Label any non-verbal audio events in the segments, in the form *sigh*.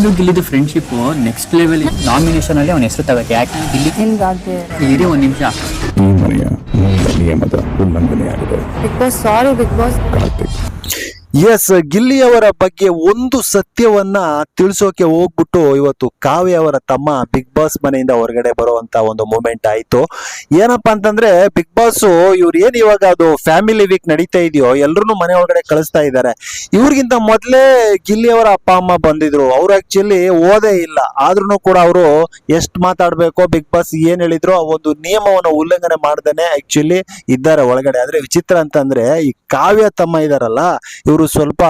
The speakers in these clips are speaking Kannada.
ಇನ್ನು ಗಿಲ್ಲಿದು ಫ್ರೆಂಡ್ಶಿಪ್ ನೆಕ್ಸ್ಟ್ ಲೆವೆಲ್ ನಾಮಿನೇಷನ್ ಅಲ್ಲಿ ಅವನ ಹೆಸರು ತಗೋಕೆ ಯಾಕೆ ಗಿಲ್ಲಿ? ಇರಿ ಒಂದ್ ನಿಮಿಷ. ಈ ಮನೆಯ ಮೂಲ ನಿಯಮದ ಉಲ್ಲಂಘನೆಯಾಗಿದೆ. Bigg Boss sorry Bigg Boss Karthik. Yes ಗಿಲ್ಲಿಯವರ ಬಗ್ಗೆ ಒಂದು ಸತ್ಯವನ್ನ ತಿಳಿಸೋಕೆ ಹೋಗ್ಬಿಟ್ಟು ಇವತ್ತು ಕಾವ್ಯ ಅವರ ತಮ್ಮ ಬಿಗ್ ಬಾಸ್ ಮನೆಯಿಂದ ಹೊರಗಡೆ ಬರುವಂತ ಒಂದು ಮೂಮೆಂಟ್ ಆಯ್ತು. ಏನಪ್ಪಾ ಅಂತಂದ್ರೆ ಬಿಗ್ ಬಾಸ್ ಇವ್ರು ಏನ್ ಇವಾಗ ಅದು ಫ್ಯಾಮಿಲಿ ವೀಕ್ ನಡೀತಾ ಇದೆಯೋ ಎಲ್ರು ಮನೆ ಒಳಗಡೆ ಕಳಿಸ್ತಾ ಇದ್ದಾರೆ ಇವ್ರಿಗಿಂತ ಮೊದ್ಲೇ ಗಿಲ್ಲಿಯವರ ಅಪ್ಪ, ಅಮ್ಮ ಬಂದಿದ್ರು. ಅವ್ರು ಆಕ್ಚುಲಿ ಓದೇ ಇಲ್ಲ. ಆದ್ರೂ ಕೂಡ ಅವರು ಎಷ್ಟು ಮಾತಾಡ್ಬೇಕೋ ಬಿಗ್ ಬಾಸ್ ಏನ್ ಹೇಳಿದ್ರು ಆ ಒಂದು ನಿಯಮವನ್ನು ಉಲ್ಲಂಘನೆ ಮಾಡ್ದೇನೆ ಆಕ್ಚುಲಿ ಇದ್ದಾರೆ ಒಳಗಡೆ. ಆದ್ರೆ ವಿಚಿತ್ರ ಅಂತಂದ್ರೆ, ಈ ಕಾವ್ಯ ತಮ್ಮ ಇದಾರಲ್ಲ, ಇವರು ಸ್ವಲ್ಪ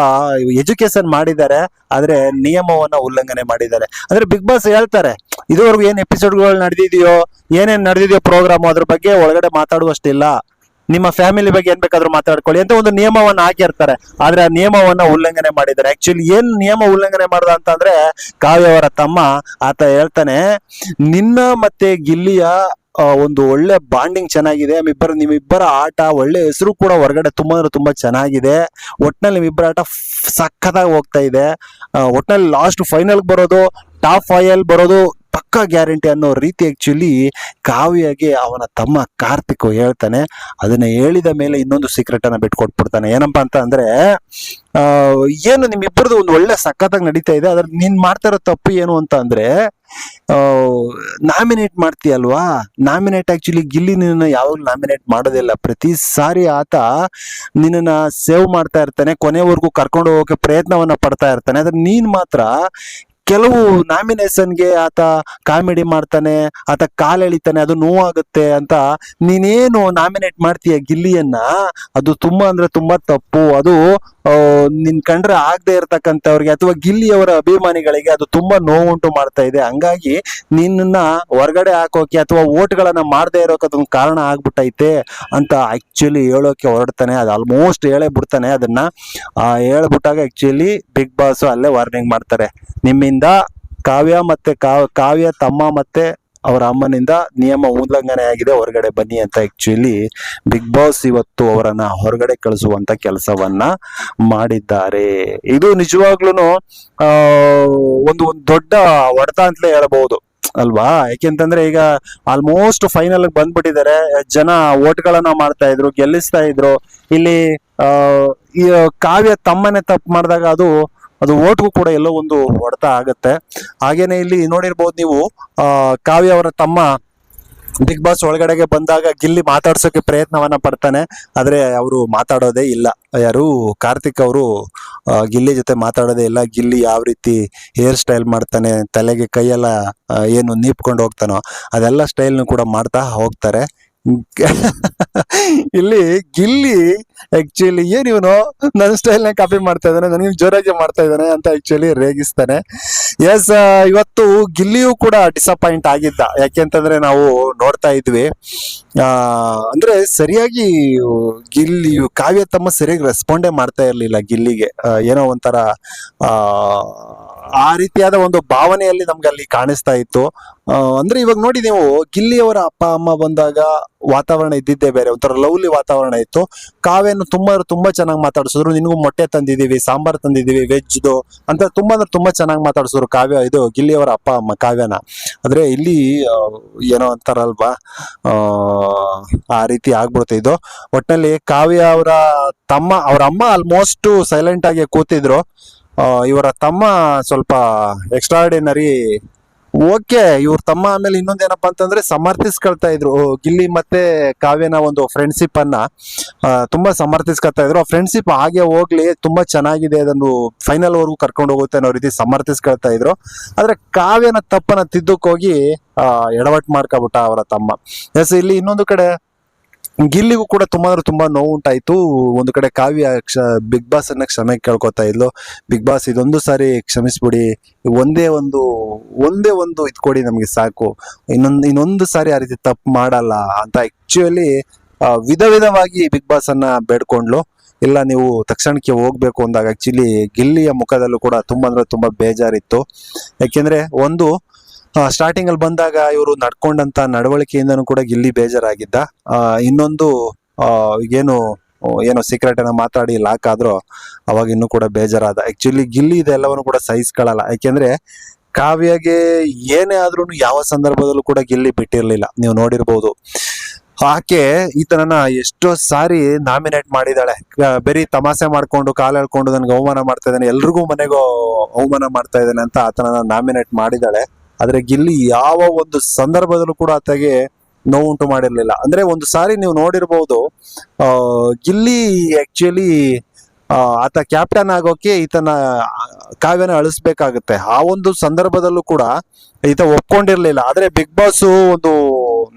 ಎಜುಕೇಶನ್ ಮಾಡಿದ್ದಾರೆ, ಆದ್ರೆ ನಿಯಮವನ್ನ ಉಲ್ಲಂಘನೆ ಮಾಡಿದ್ದಾರೆ. ಅಂದ್ರೆ ಬಿಗ್ ಬಾಸ್ ಹೇಳ್ತಾರೆ, ಇದುವರೆಗೂ ಏನ್ ಎಪಿಸೋಡ್ಗಳು ನಡೆದಿದೆಯೋ, ಏನೇನ್ ನಡೆದಿದೆಯೋ ಪ್ರೋಗ್ರಾಮ್, ಅದ್ರ ಬಗ್ಗೆ ಒಳಗಡೆ ಮಾತಾಡುವಷ್ಟಿಲ್ಲ. ನಿಮ್ಮ ಫ್ಯಾಮಿಲಿ ಬಗ್ಗೆ ಏನ್ ಬೇಕಾದ್ರೂ ಮಾತಾಡ್ಕೊಳ್ಳಿ, ಅಂತ ಒಂದು ನಿಯಮವನ್ನ ಹಾಕಿರ್ತಾರೆ. ಆದ್ರೆ ಆ ನಿಯಮವನ್ನ ಉಲ್ಲಂಘನೆ ಮಾಡಿದ್ದಾರೆ. ಆಕ್ಚುಲಿ ಏನ್ ನಿಯಮ ಉಲ್ಲಂಘನೆ ಮಾಡ್ದ ಅಂತಂದ್ರೆ ಕಾವ್ಯ ಅವರ ತಮ್ಮ ಆತ ಹೇಳ್ತಾನೆ, ನಿನ್ನ ಮತ್ತೆ ಗಿಲ್ಲಿಯ ಒಂದು ಒಳ್ಳೆ ಬಾಂಡಿಂಗ್ ಚೆನ್ನಾಗಿದೆ. ನಿಮ್ಮಿಬ್ಬರ ನಿಮ್ಮಿಬ್ಬರ ಆಟ ಒಳ್ಳೆ ಹೆಸರು ಕೂಡ ಹೊರಗಡೆ ತುಂಬಾ ಅಂದ್ರೆ ತುಂಬಾ ಚೆನ್ನಾಗಿದೆ. ಒಟ್ನಲ್ಲಿ ನಿಮ್ಮಿಬ್ಬರ ಆಟ ಸಖತ್ತಾಗಿ ಹೋಗ್ತಾ ಇದೆ. ಒಟ್ನಲ್ಲಿ ಲಾಸ್ಟ್ ಫೈನಲ್ ಬರೋದು ಟಾಪ್ ಫೈವ್ ಬರೋದು ಪಕ್ಕಾ ಗ್ಯಾರಂಟಿ ಅನ್ನೋ ರೀತಿ ಆ್ಯಕ್ಚುಲಿ ಕಾವ್ಯಗೆ ಅವನ ತಮ್ಮ ಕಾರ್ತಿಕ್ ಹೇಳ್ತಾನೆ. ಅದನ್ನ ಹೇಳಿದ ಮೇಲೆ ಇನ್ನೊಂದು ಸೀಕ್ರೆಟ್ ಅನ್ನ ಬಿಟ್ಕೊಟ್ಬಿಡ್ತಾನೆ. ಏನಪ್ಪ ಅಂತ ಅಂದ್ರೆ ಏನು ನಿಮ್ಮಿಬ್ಬರದು ಒಂದು ಒಳ್ಳೆ ಸಖತ್ತಾಗಿ ನಡೀತಾ ಇದೆ ಅದ್ರ ನೀನು ಮಾಡ್ತಾ ಇರೋ ತಪ್ಪು ಏನು ಅಂತ ಅಂದರೆ ನಾಮಿನೇಟ್ ಮಾಡ್ತೀಯಲ್ವಾ? ನಾಮಿನೇಟ್ ಆ್ಯಕ್ಚುಲಿ ಗಿಲ್ಲಿ ನಿನ್ನ ಯಾವಾಗಲೂ ನಾಮಿನೇಟ್ ಮಾಡೋದಿಲ್ಲ. ಪ್ರತಿ ಸಾರಿ ಆತ ನಿನ್ನನ್ನು ಸೇವ್ ಮಾಡ್ತಾ ಇರ್ತಾನೆ, ಕೊನೆವರೆಗೂ ಕರ್ಕೊಂಡು ಹೋಗೋಕೆ ಪ್ರಯತ್ನವನ್ನ ಪಡ್ತಾ ಇರ್ತಾನೆ. ಆದರೆ ನೀನು ಮಾತ್ರ ಕೆಲವು ನಾಮಿನೇಷನ್ಗೆ ಆತ ಕಾಮಿಡಿ ಮಾಡ್ತಾನೆ, ಆತ ಕಾಲು ಎಳಿತಾನೆ, ಅದು ನೋವಾಗುತ್ತೆ ಅಂತ ನೀನೇನು ನಾಮಿನೇಟ್ ಮಾಡ್ತೀಯ ಗಿಲ್ಲಿಯನ್ನ? ಅದು ತುಂಬಾ ಅಂದ್ರೆ ತುಂಬಾ ತಪ್ಪು. ಅದು ನಿನ್ ಕಂಡ್ರೆ ಆಗದೆ ಇರ್ತಕ್ಕಂಥವ್ರಿಗೆ ಅಥವಾ ಗಿಲ್ಲಿಯವರ ಅಭಿಮಾನಿಗಳಿಗೆ ಅದು ತುಂಬಾ ನೋವುಂಟು ಮಾಡ್ತಾ ಇದೆ. ಹಂಗಾಗಿ ನಿನ್ನ ಹೊರಗಡೆ ಹಾಕೋಕೆ ಅಥವಾ ಓಟ್ಗಳನ್ನ ಮಾಡದೇ ಇರೋಕೆ ಅದೊಂದು ಕಾರಣ ಆಗ್ಬಿಟ್ಟೈತೆ ಅಂತ ಆಕ್ಚುಲಿ ಹೇಳೋಕೆ ಹೊರಡ್ತಾನೆ. ಅದು ಆಲ್ಮೋಸ್ಟ್ ಹೇಳೇ ಬಿಡ್ತಾನೆ ಅದನ್ನ. ಹೇಳ್ಬಿಟ್ಟಾಗ ಆಕ್ಚುಲಿ ಬಿಗ್ ಬಾಸ್ ಅಲ್ಲೇ ವಾರ್ನಿಂಗ್ ಮಾಡ್ತಾರೆ. ನಿಮ್ಮಿಂದ ಕಾವ್ಯ ಮತ್ತೆ ಕಾವ್ ಕಾವ್ಯ ತಮ್ಮ ಮತ್ತೆ ಅವರ ಅಮ್ಮನಿಂದ ನಿಯಮ ಉಲ್ಲಂಘನೆ ಆಗಿದೆ ಹೊರಗಡೆ ಬನ್ನಿ ಅಂತ ಆಕ್ಚುಲಿ ಬಿಗ್ ಬಾಸ್ ಇವತ್ತು ಅವರನ್ನ ಹೊರಗಡೆ ಕಳಿಸುವಂತ ಕೆಲಸವನ್ನ ಮಾಡಿದ್ದಾರೆ. ಇದು ನಿಜವಾಗ್ಲೂ ಒಂದು ಒಂದು ದೊಡ್ಡ ಹೊಡೆತ ಅಂತಲೇ ಹೇಳ್ಬೋದು ಅಲ್ವಾ? ಯಾಕೆಂತಂದ್ರೆ ಈಗ ಆಲ್ಮೋಸ್ಟ್ ಫೈನಲ್ ಬಂದ್ಬಿಟ್ಟಿದ್ದಾರೆ. ಜನ ಓಟ್ಗಳನ್ನ ಮಾಡ್ತಾ ಇದ್ರು, ಗೆಲ್ಲಿಸ್ತಾ ಇದ್ರು. ಇಲ್ಲಿ ಕಾವ್ಯ ತಮ್ಮನೆ ತಪ್ಪು ಮಾಡಿದಾಗ ಅದು ಅದು ಓಟ್ಗೂ ಕೂಡ ಎಲ್ಲೋ ಒಂದು ಹೊಡೆತ ಆಗುತ್ತೆ. ಹಾಗೇನೆ ಇಲ್ಲಿ ನೋಡಿರ್ಬೋದು ನೀವು ಕಾವ್ಯ ಅವರ ತಮ್ಮ ಬಿಗ್ ಬಾಸ್ ಒಳಗಡೆಗೆ ಬಂದಾಗ ಗಿಲ್ಲಿ ಮಾತಾಡ್ಸೋಕೆ ಪ್ರಯತ್ನವನ್ನ ಪಡ್ತಾನೆ. ಆದ್ರೆ ಅವರು ಮಾತಾಡೋದೇ ಇಲ್ಲ. ಯಾರು? ಕಾರ್ತಿಕ್ ಅವರು ಗಿಲ್ಲಿ ಜೊತೆ ಮಾತಾಡೋದೇ ಇಲ್ಲ. ಗಿಲ್ಲಿ ಯಾವ ರೀತಿ ಹೇರ್ ಸ್ಟೈಲ್ ಮಾಡ್ತಾನೆ, ತಲೆಗೆ ಕೈಯೆಲ್ಲ ಏನು ನೀಪ್ಕೊಂಡು ಹೋಗ್ತಾನೋ ಅದೆಲ್ಲ ಸ್ಟೈಲ್ನು ಕೂಡ ಮಾಡ್ತಾ ಹೋಗ್ತಾರೆ. *laughs* ಇಲ್ಲಿ ಗಿಲ್ಲಿ ಆಕ್ಚುಲಿ ಏನ್ ಇವನು ನನ್ನ ಸ್ಟೈಲ್ ನೇ ಕಾಪಿ ಮಾಡ್ತಾ ಇದ್ದಾನೆ ನನಗೆ ಜೋರಾಗಿ ಮಾಡ್ತಾ ಇದ್ದಾನೆ ಅಂತ ಆಕ್ಚುಲಿ ರೇಗಿಸ್ತಾನೆ. ಎಸ್ ಇವತ್ತು ಗಿಲ್ಲಿಯೂ ಕೂಡ ಡಿಸಪಾಯಿಂಟ್ ಆಗಿದ್ದ. ಯಾಕೆಂತಂದ್ರೆ ನಾವು ನೋಡ್ತಾ ಇದ್ವಿ. ಅಂದ್ರೆ ಸರಿಯಾಗಿ ಗಿಲ್ಲಿ ಕಾವ್ಯ ತಮ್ಮ ಸರಿಯಾಗಿ ರೆಸ್ಪಾಂಡೇ ಮಾಡ್ತಾ ಇರ್ಲಿಲ್ಲ ಗಿಲ್ಲಿಗೆ. ಏನೋ ಒಂಥರ, ಆ ರೀತಿಯಾದ ಒಂದು ಭಾವನೆಯಲ್ಲಿ ನಮ್ಗೆ ಅಲ್ಲಿ ಕಾಣಿಸ್ತಾ ಇತ್ತು. ಅಂದ್ರೆ ಇವಾಗ ನೋಡಿ ನೀವು, ಗಿಲ್ಲಿಯವರ ಅಪ್ಪ, ಅಮ್ಮ ಬಂದಾಗ ವಾತಾವರಣ ಇದ್ದಿದ್ದೇ ಬೇರೆ, ಒಂಥರ ಲವ್ಲಿ ವಾತಾವರಣ ಇತ್ತು. ಕಾವ್ಯನ ತುಂಬಾ ತುಂಬಾ ಚೆನ್ನಾಗಿ ಮಾತಾಡ್ಸಿದ್ರು. ನಿನಗೂ ಮೊಟ್ಟೆ ತಂದಿದೀವಿ ಸಾಂಬಾರ್ ತಂದಿದೀವಿ ವೆಜ್ದು ಅಂತ ತುಂಬಾ ಅಂದ್ರೆ ತುಂಬಾ ಚೆನ್ನಾಗಿ ಮಾತಾಡ್ಸಿದ್ರು ಕಾವ್ಯ, ಇದು ಗಿಲ್ಲಿಯವರ ಅಪ್ಪ, ಅಮ್ಮ ಕಾವ್ಯನ. ಆದ್ರೆ ಇಲ್ಲಿ ಏನೋ ಅಂತಾರಲ್ವಾ, ಆ ಆ ರೀತಿ ಆಗ್ಬಿಡುತ್ತೆ ಇದು. ಒಟ್ಟಿನಲ್ಲಿ ಕಾವ್ಯ ಅವರ ತಮ್ಮ, ಅವರ ಅಮ್ಮ ಆಲ್ಮೋಸ್ಟ್ ಸೈಲೆಂಟ್ ಆಗಿ ಕೂತಿದ್ರು. ಇವರ ತಮ್ಮ ಸ್ವಲ್ಪ ಎಕ್ಸ್ಟ್ರಾರ್ಡಿನರಿ ಓಕೆ, ಇವ್ರ ತಮ್ಮ ಆಮೇಲೆ ಇನ್ನೊಂದೇನಪ್ಪ ಅಂತಂದ್ರೆ ಸಮರ್ಥಿಸ್ಕೊಳ್ತಾ ಇದ್ರು. ಗಿಲ್ಲಿ ಮತ್ತೆ ಕಾವ್ಯನ ಒಂದು ಫ್ರೆಂಡ್ಶಿಪ್ ಅನ್ನ ತುಂಬಾ ಸಮರ್ಥಿಸ್ಕೊಳ್ತಾ ಇದ್ರು. ಆ ಫ್ರೆಂಡ್ಶಿಪ್ ಹಾಗೆ ಹೋಗ್ಲಿ, ತುಂಬಾ ಚೆನ್ನಾಗಿದೆ, ಅದನ್ನು ಫೈನಲ್ ವರ್ಗೂ ಕರ್ಕೊಂಡು ಹೋಗುತ್ತೆ ಅನ್ನೋ ರೀತಿ ಸಮರ್ಥಿಸ್ಕೊಳ್ತಾ ಇದ್ರು. ಆದ್ರೆ ಕಾವ್ಯನ ತಪ್ಪನ ತಿದ್ದಕ್ಕೋಗಿ ಎಡವಟ್ ಮಾಡ್ಕೊಬಿಟ್ಟ ಅವರ ತಮ್ಮ. ಎಸ್ ಇಲ್ಲಿ ಇನ್ನೊಂದು ಕಡೆ ಗಿಲ್ಲಿಗೂ ಕೂಡ ತುಂಬಾ ಅಂದ್ರೆ ತುಂಬಾ ನೋವು ಉಂಟಾಯ್ತು. ಒಂದು ಕಡೆ ಕಾವ್ಯ ಕ್ಷ, ಬಿಗ್ ಬಾಸ್ ಅನ್ನ ಕ್ಷಮೆ ಕೇಳ್ಕೊತಾ ಇದ್ಲು. ಬಿಗ್ ಬಾಸ್ ಇದೊಂದು ಸಾರಿ ಕ್ಷಮಿಸ್ಬಿಡಿ. ಒಂದೇ ಒಂದು ಒಂದೇ ಒಂದು ಇದು ಕೊಡಿ ನಮಗೆ ಸಾಕು. ಇನ್ನೊಂದು ಇನ್ನೊಂದು ಸಾರಿ ಆ ರೀತಿ ತಪ್ಪು ಮಾಡಲ್ಲ ಅಂತ ಆಕ್ಚುಲಿ ವಿಧ ವಿಧವಾಗಿ ಬಿಗ್ ಬಾಸ್ ಅನ್ನ ಬೇಡ್ಕೊಂಡ್ಲು. ಇಲ್ಲ, ನೀವು ತಕ್ಷಣಕ್ಕೆ ಹೋಗ್ಬೇಕು ಅಂದಾಗ ಆಕ್ಚುಲಿ ಗಿಲ್ಲಿಯ ಮುಖದಲ್ಲೂ ಕೂಡ ತುಂಬಾ ಅಂದ್ರೆ ತುಂಬಾ ಬೇಜಾರಿತ್ತು. ಯಾಕೆಂದ್ರೆ ಒಂದು ಸ್ಟಾರ್ಟಿಂಗ್ ಅಲ್ಲಿ ಬಂದಾಗ ಇವರು ನಡ್ಕೊಂಡಂತ ನಡವಳಿಕೆಯಿಂದನೂ ಕೂಡ ಗಿಲ್ಲಿ ಬೇಜಾರಾಗಿದ್ದ. ಇನ್ನೊಂದು ಏನು ಏನೋ ಸೀಕ್ರೆಟ್ ಏನೋ ಮಾತಾಡಿ ಲಾಕ್ ಆದ್ರೂ ಅವಾಗ ಇನ್ನೂ ಕೂಡ ಬೇಜಾರಾದ. ಆಕ್ಚುಲಿ ಗಿಲ್ಲಿ ಇದೆಲ್ಲವನ್ನು ಕೂಡ ಸಹಿಸ್ಕೊಳ್ಳಲ್ಲ ಯಾಕೆಂದ್ರೆ ಕಾವ್ಯಗೆ ಏನೇ ಆದ್ರೂ ಯಾವ ಸಂದರ್ಭದಲ್ಲೂ ಕೂಡ ಗಿಲ್ಲಿ ಬಿಟ್ಟಿರ್ಲಿಲ್ಲ. ನೀವು ನೋಡಿರ್ಬೋದು. ಆಕೆ ಈತನನ್ನ ಎಷ್ಟೋ ಸಾರಿ ನಾಮಿನೇಟ್ ಮಾಡಿದಾಳೆ ಬರೀ ತಮಾಷೆ ಮಾಡ್ಕೊಂಡು, ಕಾಲು ಹೇಳ್ಕೊಂಡು ನನ್ಗೆ ಅವಮಾನ ಮಾಡ್ತಾ ಇದ್ದಾನೆ, ಎಲ್ರಿಗೂ ಮನೆಗೂ ಅವಮಾನ ಮಾಡ್ತಾ ಇದ್ದಾನೆ ಅಂತ ಆತನನ್ನ ನಾಮಿನೇಟ್ ಮಾಡಿದಾಳೆ ಆದ್ರೆ ಗಿಲ್ಲಿ ಯಾವ ಒಂದು ಸಂದರ್ಭದಲ್ಲೂ ಕೂಡ ಆತಗೆ ನೋವುಂಟು ಮಾಡಿರಲಿಲ್ಲ. ಅಂದ್ರೆ ಒಂದು ಸಾರಿ ನೀವು ನೋಡಿರ್ಬೋದು ಗಿಲ್ಲಿ ಆಕ್ಚುಲಿ ಆತ ಕ್ಯಾಪ್ಟನ್ ಆಗೋಕೆ ಈತನ ಕಾವ್ಯನ ಅಳಿಸ್ಬೇಕಾಗುತ್ತೆ. ಆ ಒಂದು ಸಂದರ್ಭದಲ್ಲೂ ಕೂಡ ಈತ ಒಪ್ಕೊಂಡಿರ್ಲಿಲ್ಲ. ಆದ್ರೆ ಬಿಗ್ ಬಾಸ್ ಒಂದು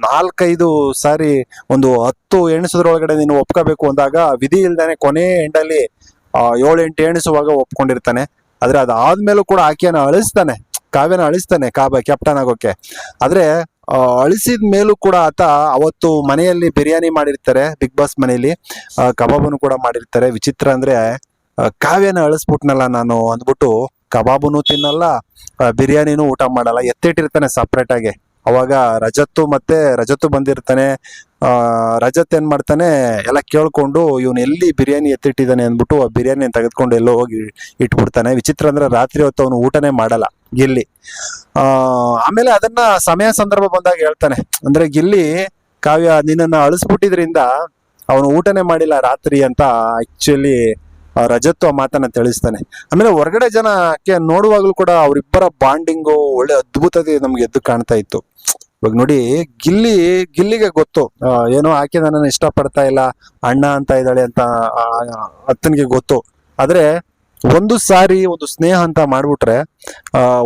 ನಾಲ್ಕೈದು ಸಾರಿ, ಒಂದು ಹತ್ತು ಎಣಿಸೋದ್ರೊಳಗಡೆ ನೀನು ಒಪ್ಕೋಬೇಕು ಅಂದಾಗ ವಿಧಿ ಇಲ್ದಾನೆ ಕೊನೆ ಎಂಡಲ್ಲಿ ಏಳು ಎಂಟು ಎಣಿಸುವಾಗ ಒಪ್ಕೊಂಡಿರ್ತಾನೆ. ಆದ್ರೆ ಅದಾದ್ಮೇಲೂ ಕೂಡ ಆಕೆಯನ್ನು ಅಳಿಸ್ತಾನೆ. ಕಾವ್ಯನ ಅಳಿಸ್ತಾನೆ ಕಾಬ ಕ್ಯಾಪ್ಟನ್ ಆಗೋಕೆ. ಆದ್ರೆ ಅಳಿಸಿದ ಮೇಲೂ ಕೂಡ ಆತ ಅವತ್ತು ಮನೆಯಲ್ಲಿ ಬಿರಿಯಾನಿ ಮಾಡಿರ್ತಾರೆ, ಬಿಗ್ ಬಾಸ್ ಮನೆಯಲ್ಲಿ. ಕಬಾಬನ್ನು ಕೂಡ ಮಾಡಿರ್ತಾರೆ. ವಿಚಿತ್ರ ಅಂದ್ರೆ ಕಾವ್ಯನ ಅಳಿಸ್ಬಿಟ್ನಲ್ಲ ನಾನು ಅಂದ್ಬಿಟ್ಟು ಕಬಾಬುನು ತಿನ್ನಲ್ಲ ಬಿರಿಯಾನಿನೂ ಊಟ ಮಾಡಲ್ಲ. ಎತ್ತಿಟ್ಟಿರ್ತಾನೆ ಸಪ್ರೇಟ್ ಆಗಿ. ಅವಾಗ ರಜತ್ತು ಮತ್ತೆ ರಜತ್ತು ಬಂದಿರ್ತಾನೆ. ರಜತ್ ಏನ್ ಮಾಡ್ತಾನೆ, ಎಲ್ಲ ಕೇಳ್ಕೊಂಡು ಇವನು ಎಲ್ಲಿ ಬಿರಿಯಾನಿ ಎತ್ತಿಟ್ಟಿದ್ದಾನೆ ಅಂದ್ಬಿಟ್ಟು ಆ ಬಿರಿಯಾನಿ ತೆಗೆದುಕೊಂಡು ಎಲ್ಲೋ ಹೋಗಿ ಇಟ್ಬಿಡ್ತಾನೆ. ವಿಚಿತ್ರ ಅಂದ್ರೆ ರಾತ್ರಿ ಹೊತ್ತು ಅವನು ಊಟನೇ ಮಾಡಲ್ಲ. ಗಿಲ್ಲಿ. ಆಮೇಲೆ ಅದನ್ನ ಸಮಯ ಸಂದರ್ಭ ಬಂದಾಗ ಹೇಳ್ತಾನೆ. ಅಂದ್ರೆ ಗಿಲ್ಲಿ ಕಾವ್ಯ ನಿನ್ನನ್ನ ಅಳಿಸ್ಬಿಟ್ಟಿದ್ರಿಂದ ಅವನು ಊಟನೇ ಮಾಡಿಲ್ಲ ರಾತ್ರಿ ಅಂತ ಆಕ್ಚುಲಿ ರಜತ್ವ ಮಾತನ್ನ ತಿಳಿಸ್ತಾನೆ. ಆಮೇಲೆ ಹೊರಗಡೆ ಜನಕ್ಕೆ ನೋಡುವಾಗಲೂ ಕೂಡ ಅವರಿಬ್ಬರ ಬಾಂಡಿಂಗು ಒಳ್ಳೆ ಅದ್ಭುತತೆ ನಮ್ಗೆ ಎದ್ದು ಕಾಣ್ತಾ ಇತ್ತು. ಇವಾಗ ನೋಡಿ, ಗಿಲ್ಲಿ, ಗಿಲ್ಲಿಗೆ ಗೊತ್ತು ಏನೋ ಆಕೆ ನನ್ನನ್ನು ಇಷ್ಟಪಡ್ತಾ ಇಲ್ಲ, ಅಣ್ಣ ಅಂತ ಇದ್ದಾಳೆ ಅಂತ ಅತ್ತನಿಗೆ ಗೊತ್ತು. ಆದ್ರೆ ಒಂದು ಸಾರಿ ಒಂದು ಸ್ನೇಹ ಅಂತ ಮಾಡ್ಬಿಟ್ರೆ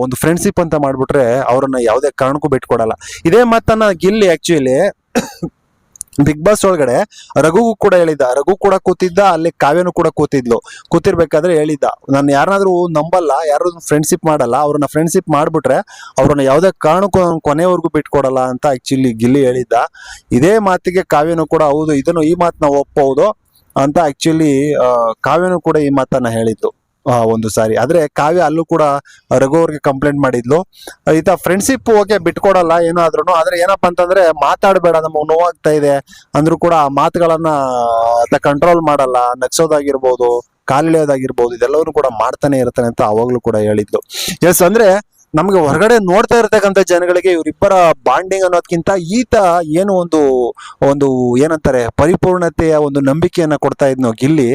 ಒಂದು ಫ್ರೆಂಡ್ಶಿಪ್ ಅಂತ ಮಾಡ್ಬಿಟ್ರೆ ಅವ್ರನ್ನ ಯಾವುದೇ ಕಾರಣಕ್ಕೂ ಬಿಟ್ಕೊಡಲ್ಲ ಇದೇ ಮಾತನ್ನ ಗಿಲ್ಲಿ ಆಕ್ಚುಲಿ ಬಿಗ್ ಬಾಸ್ ಒಳಗಡೆ ರಘುಗೂ ಕೂಡ ಹೇಳಿದ್ದ. ರಘು ಕೂಡ ಕೂತಿದ್ದ, ಅಲ್ಲಿ ಕಾವ್ಯನು ಕೂಡ ಕೂತಿದ್ಲು. ಕೂತಿರ್ಬೇಕಾದ್ರೆ ಹೇಳಿದ್ದ. ನಾನು ಯಾರನ್ನಾದ್ರೂ ನಂಬಲ್ಲ ಯಾರು ಫ್ರೆಂಡ್ಶಿಪ್ ಮಾಡಲ್ಲ, ಅವ್ರನ್ನ ಫ್ರೆಂಡ್ಶಿಪ್ ಮಾಡ್ಬಿಟ್ರೆ ಅವ್ರನ್ನ ಯಾವುದೇ ಕಾರಣಕ್ಕೂ ಕೊನೆವರೆಗೂ ಬಿಟ್ಕೊಡಲ್ಲ ಅಂತ ಆಕ್ಚುಲಿ ಗಿಲ್ಲಿ ಹೇಳಿದ್ದ. ಇದೇ ಮಾತಿಗೆ ಕಾವ್ಯನು ಕೂಡ, ಹೌದು, ಇದನ್ನು ಈ ಮಾತನ್ನ ಒಪ್ಪಬಹುದು ಅಂತ ಆಕ್ಚುಲಿ ಕಾವ್ಯನು ಕೂಡ ಈ ಮಾತನ್ನ ಹೇಳಿದ್ದು. ಒಂದು ಸಾರಿ. ಆದ್ರೆ ಕಾವ್ಯ ಅಲ್ಲೂ ಕೂಡ ರಘು ಅವ್ರಿಗೆ ಕಂಪ್ಲೇಂಟ್ ಮಾಡಿದ್ಲು. ಈತ ಫ್ರೆಂಡ್ಶಿಪ್ ಓಕೆ ಬಿಟ್ಕೊಡಲ್ಲ ಏನಾದ್ರೂ ಆದ್ರೆ ಏನಪ್ಪಾ ಅಂತಂದ್ರೆ ಮಾತಾಡಬೇಡ, ನಮಗೆ ನೋವಾಗ್ತಾ ಇದೆ. ಅಂದ್ರೂ ಕೂಡ ಆ ಮಾತುಗಳನ್ನ ಆತ ಕಂಟ್ರೋಲ್ ಮಾಡಲ್ಲ. ನಗ್ಸೋದಾಗಿರ್ಬೋದು, ಕಾಲಿಳಿಯೋದಾಗಿರ್ಬೋದು, ಇದೆಲ್ಲವನ್ನೂ ಕೂಡ ಮಾಡ್ತಾನೆ ಇರ್ತಾನೆ ಅಂತ ಅವಾಗ್ಲೂ ಕೂಡ ಹೇಳಿದ್ಲು. ಎಸ್ ಅಂದ್ರೆ ನಮ್ಗೆ ಹೊರಗಡೆ ನೋಡ್ತಾ ಇರ್ತಕ್ಕಂಥ ಜನಗಳಿಗೆ ಇವರಿಬ್ಬರ ಬಾಂಡಿಂಗ್ ಅನ್ನೋದ್ಕಿಂತ ಈತ ಏನು ಒಂದು ಒಂದು ಏನಂತಾರೆ, ಪರಿಪೂರ್ಣತೆಯ ಒಂದು ನಂಬಿಕೆಯನ್ನ ಕೊಡ್ತಾ ಇದ್ನೋ ಗಿಲ್ಲಿ,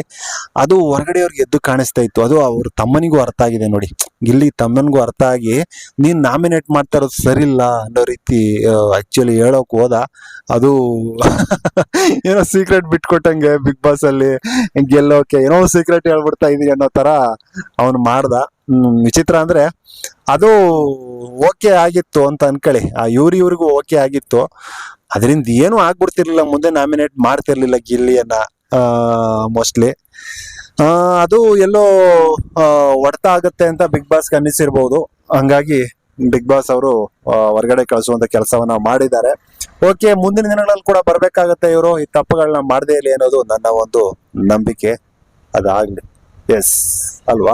ಅದು ಹೊರಗಡೆಯವ್ರಿಗೆ ಎದ್ದು ಕಾಣಿಸ್ತಾ ಇತ್ತು. ಅದು ಅವ್ರ ತಮ್ಮನಿಗೂ ಅರ್ಥ ಆಗಿದೆ ನೋಡಿ. ಗಿಲ್ಲಿ ತಮ್ಮನಿಗೂ ಅರ್ಥ ಆಗಿ, ನೀನ್ ನಾಮಿನೇಟ್ ಮಾಡ್ತಾ ಇರೋದು ಸರಿಲ್ಲ ಅನ್ನೋ ರೀತಿ ಆಕ್ಚುಲಿ ಹೇಳೋಕ್ ಹೋದ. ಅದು *laughs* ಏನೋ ಸೀಕ್ರೆಟ್ ಬಿಟ್ಕೊಟ್ಟಂಗೆ ಬಿಗ್ ಬಾಸ್ ಅಲ್ಲಿ, ಗೆಲ್ಲೋಕೆ ಏನೋ ಸೀಕ್ರೆಟ್ ಹೇಳ್ಬಿಡ್ತಾ ಇದೀನಿ ಅನ್ನೋ ತರ ಅವನು ಮಾಡ್ದ. ವಿಚಿತ್ರ ಅಂದ್ರೆ ಅದು ಓಕೆ ಆಗಿತ್ತು ಅಂತ ಅನ್ಕೊಳ್ಳಿ ಆ ಇವ್ರ ಇವ್ರಿಗೂ ಓಕೆ ಆಗಿತ್ತು. ಅದರಿಂದ ಏನು ಆಗ್ಬಿಡ್ತಿರ್ಲಿಲ್ಲ, ಮುಂದೆ ನಾಮಿನೇಟ್ ಮಾಡ್ತಿರ್ಲಿಲ್ಲ ಗಿಲ್ಲಿಯನ್ನ ಮೋಸ್ಟ್ಲಿ ಅದು ಎಲ್ಲೋ ಹೊಡೆತ ಆಗುತ್ತೆ ಅಂತ ಬಿಗ್ ಬಾಸ್ ಅನ್ನಿಸಿರ್ಬೋದು. ಹಂಗಾಗಿ ಬಿಗ್ ಬಾಸ್ ಅವರು ಹೊರಗಡೆ ಕಳಿಸುವಂತ ಕೆಲಸವನ್ನ ಮಾಡಿದ್ದಾರೆ. ಓಕೆ, ಮುಂದಿನ ದಿನಗಳಲ್ಲಿ ಕೂಡ ಬರ್ಬೇಕಾಗತ್ತೆ ಇವರು. ಈ ತಪ್ಪುಗಳನ್ನ ಮಾಡದೇ ಇಲ್ಲ ಅನ್ನೋದು ನನ್ನ ಒಂದು ನಂಬಿಕೆ. ಅದಾಗ್ಲಿ. ಎಸ್ ಅಲ್ವಾ?